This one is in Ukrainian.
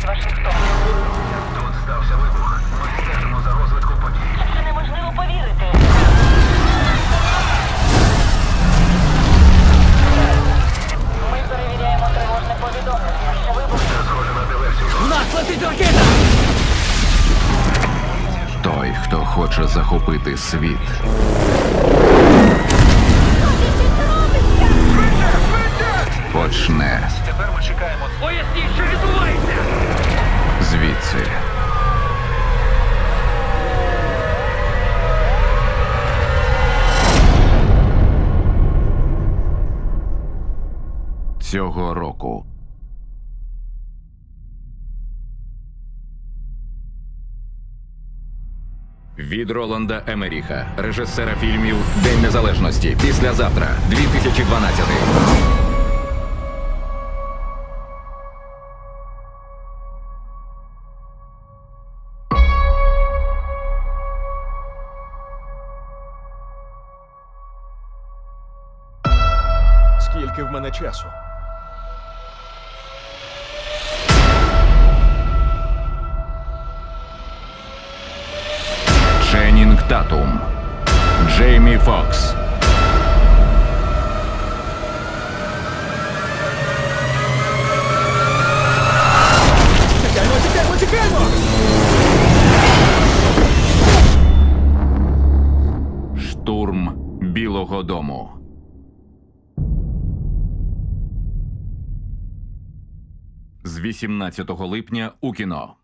з Вашингтона. Тут стався вибух. Ми стежимо за розвитком подій. Це неможливо повірити. Ми перевіряємо тривожне повідомлення, що вибух схоже на диверсію. У нас летить ракета! Той, хто хоче захопити світ, почне Тепер ми чекаємо. Поясніть, що відбувається! звідси. Цього року від Роланда Емеріха, режисера фільмів День Незалежності. Післязавтра, 2012. Скільки в мене часу? Ченнінг Татум, Джеймі Фокс, Тікаємо, тікаємо, тікаємо! Штурм Білого Дому. З 18 липня у кіно.